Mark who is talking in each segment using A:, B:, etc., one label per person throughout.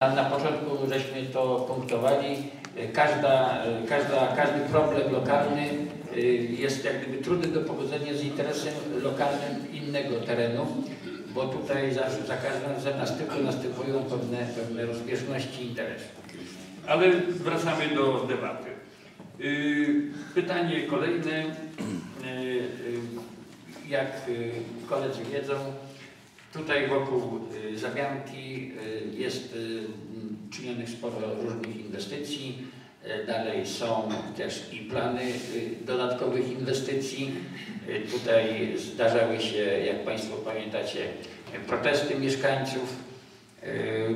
A: Na, początku żeśmy to punktowali. Każda, każda, każdy problem lokalny y, jest jak gdyby trudny do pogodzenia z interesem lokalnym innego terenu, bo tutaj za, za każdym razem następu, następują pewne, pewne rozbieżności interesów.
B: Ale wracamy do debaty. Y, Pytanie kolejne. Y, y, Jak koledzy wiedzą, tutaj wokół Zabianki y, jest y, m, czynionych sporo różnych inwestycji. Y, Dalej są też i plany y, dodatkowych inwestycji. Y, Tutaj zdarzały się, jak Państwo pamiętacie, protesty mieszkańców. Y,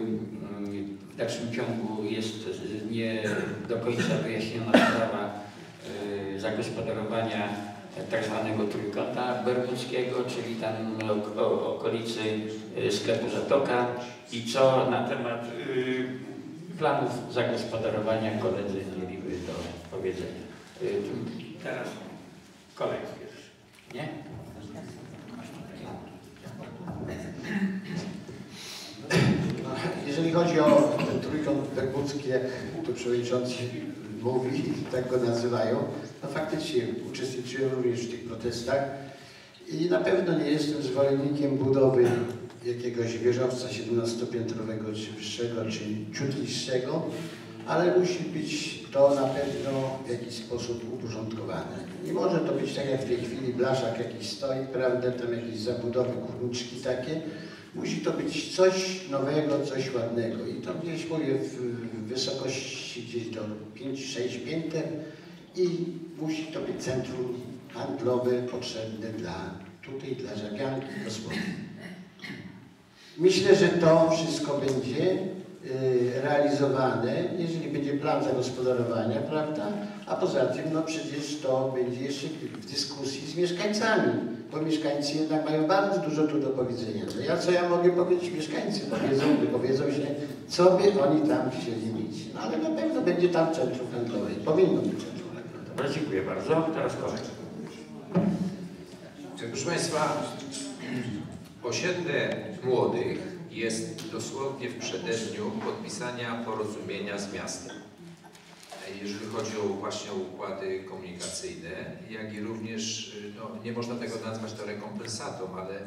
B: W dalszym ciągu jest nie do końca wyjaśniona sprawa y, zagospodarowania tak zwanego trójkąta bermudzkiego, czyli tam okolicy sklepu Zatoka i co na temat y, planów zagospodarowania koledzy mieliby do powiedzenia. Y, Teraz kolej pierwszy, nie?
C: Jeżeli chodzi o ten trójkąt bermudzki, jak tu przewodniczący mówi, tak go nazywają, no faktycznie uczestniczyłem również w tych protestach i na pewno nie jestem zwolennikiem budowy jakiegoś wieżowca 17-piętrowego czy wyższego, czy ciut niższego, ale musi być to na pewno w jakiś sposób uporządkowane. Nie może to być tak jak w tej chwili blaszak jakiś stoi, prawda, tam jakieś zabudowy, kurniczki takie, Musi to być coś nowego, coś ładnego. I to gdzieś mówię w wysokości gdzieś do 5-6 pięter i musi to być centrum handlowe potrzebne dla tutaj dla Żabianki gospody. Myślę, że to wszystko będzie y, realizowane, jeżeli będzie plan zagospodarowania, prawda? A poza tym, no przecież to będzie jeszcze w dyskusji z mieszkańcami, bo mieszkańcy jednak mają bardzo dużo tu do powiedzenia. To ja co ja mogę powiedzieć? Mieszkańcy powiedzą, wypowiedzą się, co by oni tam chcieli mieć. No ale na pewno będzie tam centrum handlowe. Powinno być centrum handlowe.
A: Dobra, dziękuję bardzo. Teraz kolej.
D: Proszę Państwa, osiedle młodych jest dosłownie w przededniu podpisania porozumienia z miastem. Jeżeli chodzi o właśnie układy komunikacyjne, jak i również, no, nie można tego nazwać to rekompensatą, ale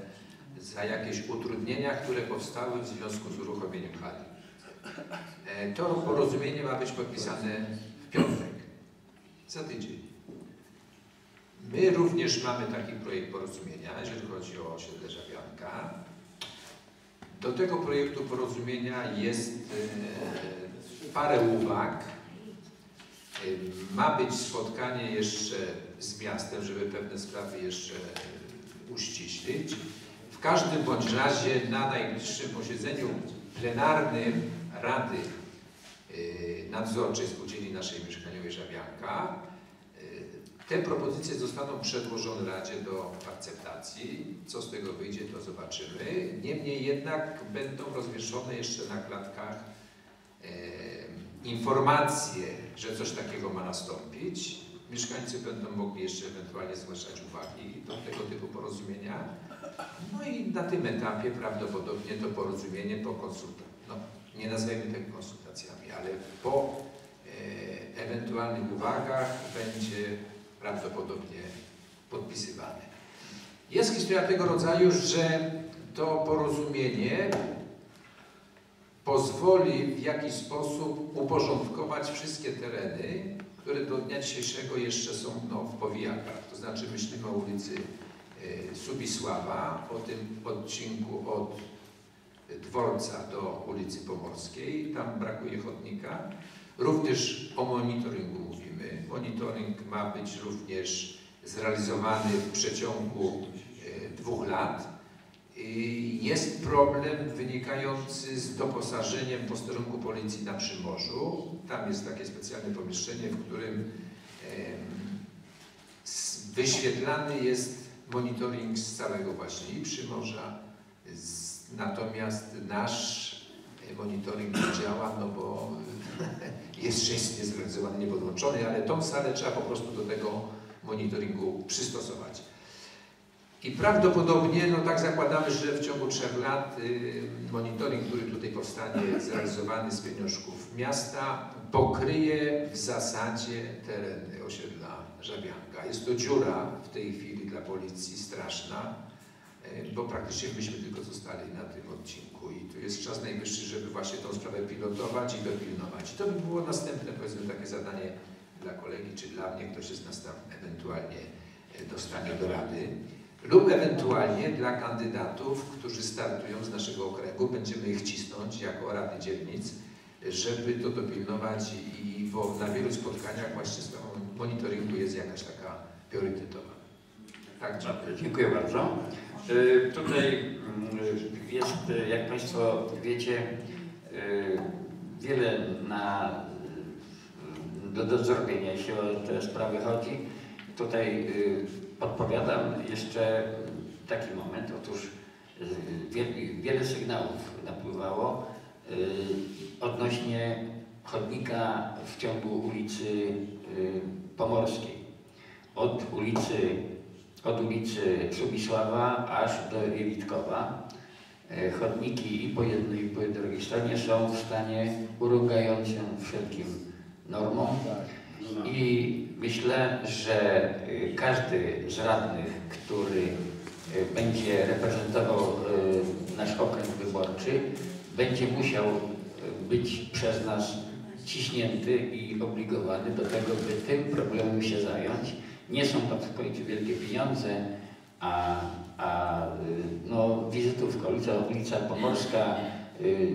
D: za jakieś utrudnienia, które powstały w związku z uruchomieniem hali. E, To porozumienie ma być podpisane w piątek, za tydzień. My również mamy taki projekt porozumienia, jeżeli chodzi o osiedle Żabianka. Do tego projektu porozumienia jest e, parę uwag. E, Ma być spotkanie jeszcze z miastem, żeby pewne sprawy jeszcze uściślić. W każdym bądź razie na najbliższym posiedzeniu plenarnym Rady e, Nadzorczej Spółdzielni naszej mieszkaniowej Żabianka te propozycje zostaną przedłożone Radzie do akceptacji. Co z tego wyjdzie, to zobaczymy. Niemniej jednak będą rozwieszone jeszcze na klatkach e, informacje, że coś takiego ma nastąpić. Mieszkańcy będą mogli jeszcze ewentualnie zgłaszać uwagi do tego typu porozumienia. No i na tym etapie prawdopodobnie to porozumienie po konsultacjach, no nie nazwijmy tego konsultacjami, ale po e, ewentualnych uwagach będzie prawdopodobnie podpisywane. Jest historia tego rodzaju, że to porozumienie pozwoli w jakiś sposób uporządkować wszystkie tereny, które do dnia dzisiejszego jeszcze są no, w powijakach. To znaczy myślimy o ulicy e, Subisława, o tym odcinku od dworca do ulicy Pomorskiej. Tam brakuje chodnika. Również o monitoringu. Monitoring ma być również zrealizowany w przeciągu e, dwóch lat. Jest problem wynikający z doposażeniem posterunku policji na Przymorzu. Tam jest takie specjalne pomieszczenie, w którym wyświetlany jest monitoring z całego właśnie i Przymorza. Natomiast nasz e, monitoring nie działa, no bo jest część niezrealizowany, niepodłączony, ale tą salę trzeba po prostu do tego monitoringu przystosować. I prawdopodobnie, no tak zakładamy, że w ciągu trzech lat y, monitoring, który tutaj powstanie, zrealizowany z pieniążków miasta, pokryje w zasadzie tereny osiedla Żabianka. Jest to dziura w tej chwili dla policji straszna, bo praktycznie myśmy tylko zostali na tym odcinku i tu jest czas najwyższy, żeby właśnie tą sprawę pilotować i dopilnować. I to by było następne, powiedzmy, takie zadanie dla kolegi czy dla mnie, ktoś z nas tam ewentualnie y, dostanie do rady lub ewentualnie dla kandydatów, którzy startują z naszego okręgu, będziemy ich cisnąć jako Rady Dzielnic, żeby to dopilnować i bo na wielu spotkaniach właśnie sprawą monitoringu jest jakaś taka priorytetowa. Tak,
A: Dziękuję bardzo. Y, Tutaj mm, jest, y, jak Państwo wiecie, y, wiele na, y, do, do zrobienia, jeśli o te sprawy chodzi. Tutaj podpowiadam jeszcze taki moment. Otóż wie, wiele sygnałów napływało odnośnie chodnika w ciągu ulicy Pomorskiej. Od ulicy od ulicy aż do Jelitkowa. E, Chodniki i po jednej i po drugiej stronie są w stanie urągającym wszelkim normom i myślę, że y, każdy z radnych, który y, będzie reprezentował nasz okręg wyborczy, będzie musiał być przez nas ciśnięty i obligowany do tego, by tym problemem się zająć. Nie są to w końcu wielkie pieniądze, a, a y, no, wizytówka, ulica, ulica Pomorska, y,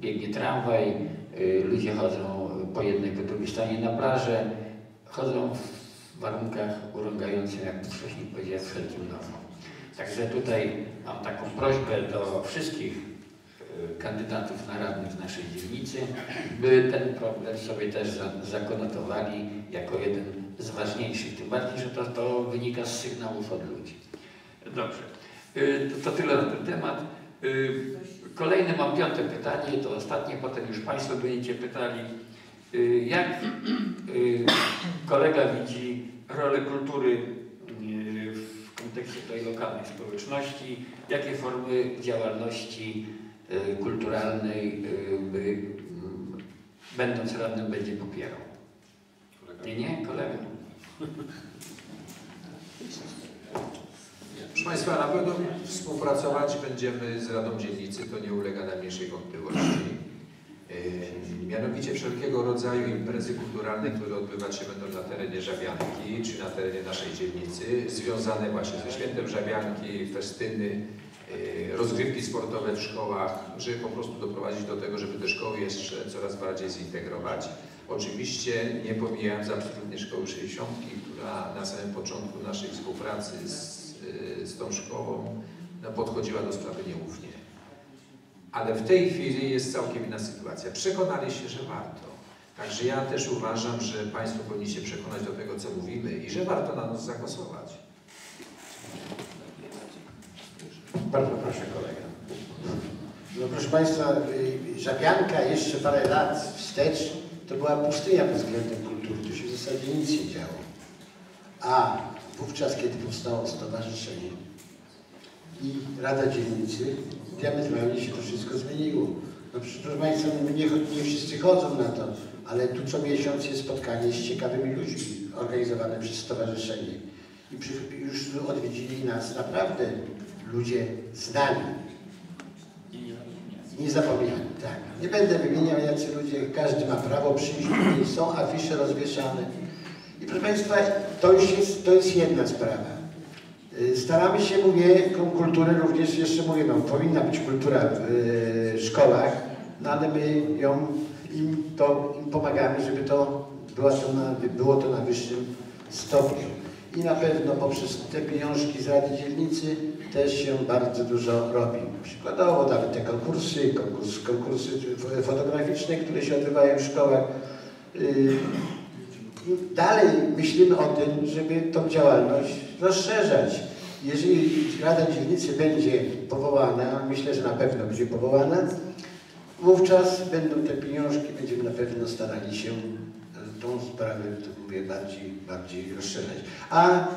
A: biegnie tramwaj, y, ludzie chodzą po jednej, po drugiej stronie na plażę, chodzą w warunkach urągających, jak wcześniej powiedziałem, wszelkim normom. Także tutaj mam taką prośbę do wszystkich kandydatów na radnych z naszej dzielnicy, by ten problem sobie też za- zakonotowali jako jeden z ważniejszych. Tym bardziej, że to, to wynika z sygnałów od ludzi. Dobrze. Y, To, to tyle na ten temat. Y, Kolejne mam piąte pytanie, to ostatnie, potem już Państwo będziecie pytali. Y, Jak kolega widzi rolę kultury w kontekście tej lokalnej społeczności? Jakie formy działalności kulturalnej by, będąc radnym będzie popierał? Nie, nie, kolega.
D: Proszę Państwa, na pewno współpracować będziemy z Radą Dzielnicy, to nie ulega najmniejszej wątpliwości. Yy, Mianowicie wszelkiego rodzaju imprezy kulturalne, które odbywać się będą na terenie Żabianki, czy na terenie naszej dzielnicy, związane właśnie ze świętem Żabianki, festyny, yy, rozgrywki sportowe w szkołach, żeby po prostu doprowadzić do tego, żeby te szkoły jeszcze coraz bardziej zintegrować. Oczywiście nie pomijając absolutnie szkoły 60, która na samym początku naszej współpracy z, yy, z tą szkołą no, podchodziła do sprawy nieufnie. Ale w tej chwili jest całkiem inna sytuacja. Przekonali się, że warto. Także ja też uważam, że Państwo powinni się przekonać do tego, co mówimy i że warto na nas zagłosować.
C: Bardzo proszę kolega. No proszę Państwa, y, Żabianka jeszcze parę lat wstecz to była pustynia pod względem kultury. Tu się w zasadzie nic nie działo. A wówczas, kiedy powstało stowarzyszenie i Rada Dzielnicy, diametralnie się to wszystko zmieniło. No przecież, proszę Państwa, no nie, nie wszyscy chodzą na to, ale tu co miesiąc jest spotkanie z ciekawymi ludźmi organizowane przez stowarzyszenie. I przy, już odwiedzili nas naprawdę ludzie znani. Nie zapomniałem, tak. Nie będę wymieniał jacy ludzie, każdy ma prawo przyjść, tutaj są afisze rozwieszane. I proszę Państwa, to już jest, to jest jedna sprawa. Y, Staramy się, mówię, tą kulturę również, jeszcze mówię, no, powinna być kultura w y, szkołach, no ale my ją, im, to, im pomagamy, żeby to, była to na, było to na wyższym stopniu. I na pewno poprzez te pieniążki z Rady Dzielnicy też się bardzo dużo robi. Przykładowo nawet te konkursy, konkurs, konkursy fo- fotograficzne, które się odbywają w szkołach. Y, Dalej myślimy o tym, żeby tą działalność rozszerzać. Jeżeli Rada Dzielnicy będzie powołana, myślę, że na pewno będzie powołana, wówczas będą te pieniążki, będziemy na pewno starali się tą sprawę, to mówię, bardziej, bardziej rozszerzać. A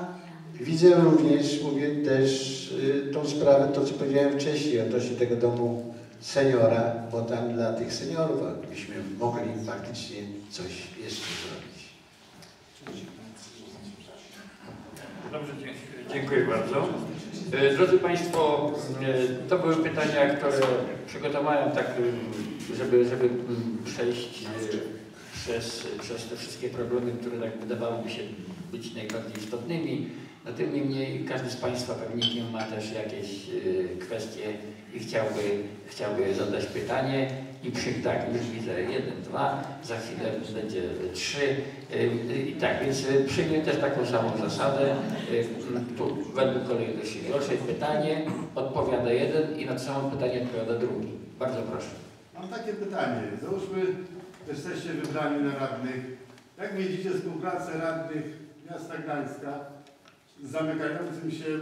C: Widzę również, mówię też y, tą sprawę, to co powiedziałem wcześniej odnośnie tego domu seniora, bo tam dla tych seniorów byśmy mogli faktycznie coś jeszcze zrobić.
A: Dobrze, dziękuję bardzo. E, Drodzy Państwo, e, to były pytania, które przygotowałem tak, e, żeby, żeby mm, przejść przez, przez te wszystkie problemy, które tak wydawałyby się być najbardziej istotnymi. No tym niemniej każdy z Państwa pewnie ma też jakieś e, kwestie i chciałby, chciałby zadać pytanie. I przy tak, już widzę jeden, dwa, za chwilę będzie trzy. Y, I tak, więc y, przyjmę też taką samą zasadę. Y, Tu według kolejności proszę pytanie, odpowiada jeden i na to samo pytanie odpowiada drugi. Bardzo proszę.
E: Mam takie pytanie. Załóżmy, jesteście wybrani na radnych. Jak widzicie współpracę radnych miasta Gdańska zamykającym się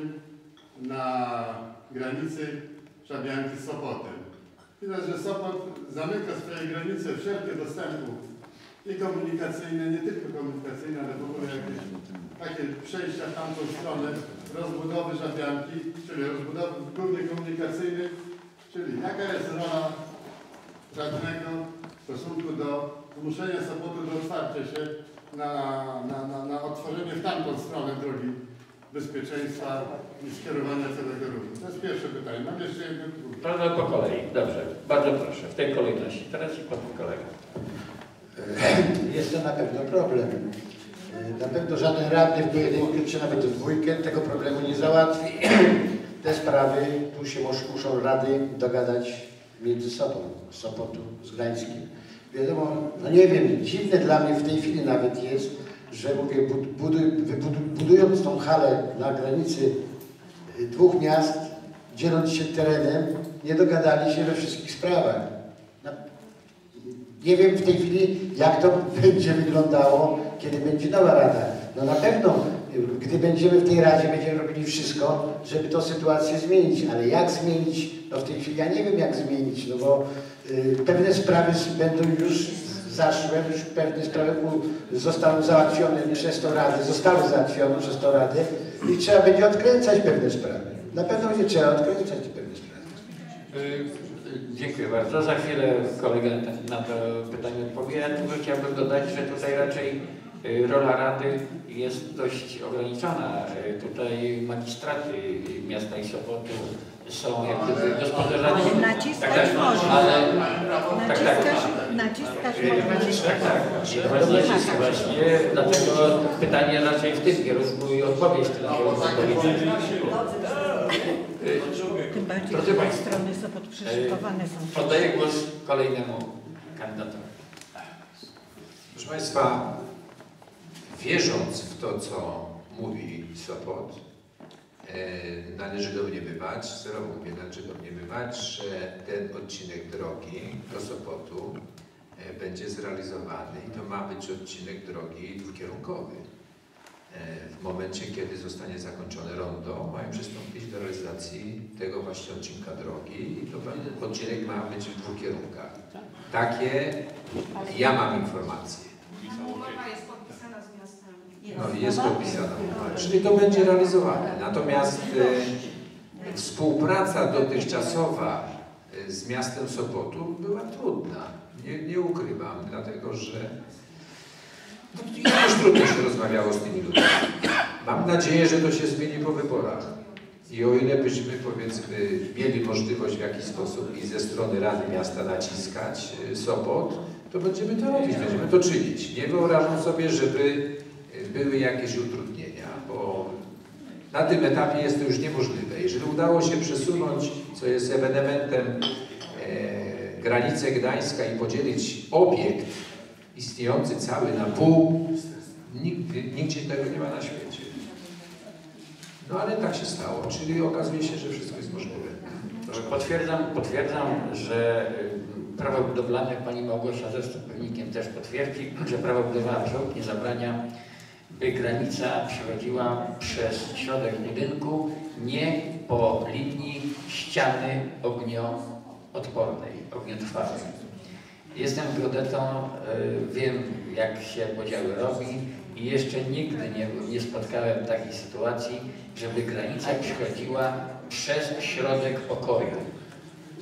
E: na granicy Szabianki z Sopotem? Widać, że Sopot zamyka swoje granice wszelkie dostępu i komunikacyjne, nie tylko komunikacyjne, ale w ogóle jakieś takie przejścia w tamtą stronę, rozbudowy Szabianki, czyli rozbudowy głównie komunikacyjnych, czyli jaka jest rola radnego w stosunku do zmuszenia Sopotu do otwarcia się na, na, na, na otworzenie w tamtą stronę drogi bezpieczeństwa i skierowania całego ruchu. To jest pierwsze pytanie. Mam jeszcze jedno drugie.
A: To po kolei, dobrze. Bardzo proszę, w tej kolejności. Teraz i potem kolega.
C: Jest to na pewno problem. Na pewno żaden radny w pojedynkę, czy nawet w dwójkę tego problemu nie załatwi. Te sprawy tu się mus- muszą rady dogadać między sobą, z Sopotu, z Gdańskim. Wiadomo, no nie wiem, dziwne dla mnie w tej chwili nawet jest, że mówię, bud- buduj, budując tą halę na granicy y, dwóch miast, dzieląc się terenem, nie dogadali się we wszystkich sprawach. Na- nie wiem w tej chwili, jak to będzie wyglądało, kiedy będzie nowa rada. No na pewno, y, gdy będziemy w tej radzie, będziemy robili wszystko, żeby tę sytuację zmienić. Ale jak zmienić? No w tej chwili ja nie wiem, jak zmienić, no bo y, pewne sprawy będą już zaszłe, już pewne sprawy zostały załatwione przez tą radę, zostały załatwione przez tą radę i trzeba będzie odkręcać pewne sprawy. Na pewno będzie trzeba odkręcać pewne sprawy.
A: Y, y, Dziękuję bardzo. Za chwilę kolega na- to pytanie odpowie. Ja tylko chciałbym dodać, że tutaj raczej rola Rady jest dość ograniczona. Y, Tutaj magistraty y, miasta i Sopotu są jak gdyby gospodarzami.
F: Ale naciskać
A: Tak,
F: można.
A: Ale tak, tak.
F: Naciskać, można.
A: Tak, tak. Właśnie, dlatego pytanie raczej w tym kierunku i odpowiedź w tym kierunku. Y,
F: Tym bardziej, te
A: Państwo,
F: strony są podprzyszykowane są.
A: Oddaję głos kolejnemu kandydatowi.
D: Proszę Państwa, wierząc w to, co mówi Sopot, e, należy domniemywać, celowo mówię, należy domniemywać, że ten odcinek drogi do Sopotu e, będzie zrealizowany i to ma być odcinek drogi dwukierunkowy. E, W momencie, kiedy zostanie zakończone rondo, mają przystąpić do realizacji tego właśnie odcinka drogi i to odcinek ma być w dwóch kierunkach. Takie ja mam informacje.
G: Umowa jest podpisana z miastami.
D: No i jest podpisana. Czyli to będzie realizowane. Natomiast e, współpraca dotychczasowa e, z miastem Sopotu była trudna. Nie, nie ukrywam, dlatego że no, już trudno się rozmawiało z tymi ludźmi. Mam nadzieję, że to się zmieni po wyborach. I o ile byśmy powiedzmy mieli możliwość w jakiś sposób i ze strony Rady Miasta naciskać e, Sopot, to będziemy to robić, będziemy to czynić. Nie wyobrażam sobie, żeby były jakieś utrudnienia, bo na tym etapie jest to już niemożliwe. Jeżeli udało się przesunąć, co jest ewenementem, e, granicę Gdańska i podzielić obiekt istniejący cały na pół, nigdy, nigdzie tego nie ma na świecie. No ale tak się stało, czyli okazuje się, że wszystko jest możliwe.
A: Potwierdzam, potwierdzam, że y, prawo budowlane, pani Małgosia zresztą pewnikiem też potwierdzi, że prawo budowlane absolutnie zabrania, by granica przechodziła przez środek budynku, nie po linii ściany ognioodpornej, ogniotrwałej. Jestem geodetą, y, wiem jak się podziały robi i jeszcze nigdy nie, nie spotkałem takiej sytuacji, żeby granica przechodziła przez środek pokoju.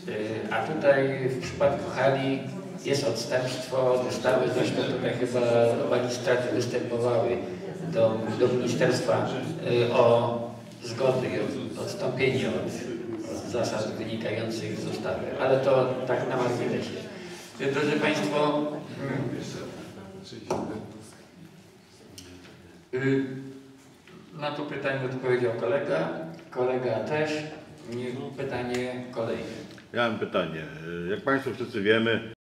A: Y, A tutaj w przypadku hali jest odstępstwo od ustawy, zresztą tutaj chyba magistraty występowały do, do ministerstwa y, o zgody, o odstąpienie od, od zasad wynikających z ustawy, ale to tak na marginesie. Y, Drodzy Państwo, y, na to pytanie odpowiedział kolega, kolega też, Nie, pytanie kolejne.
H: Ja mam pytanie. Jak Państwo wszyscy wiemy,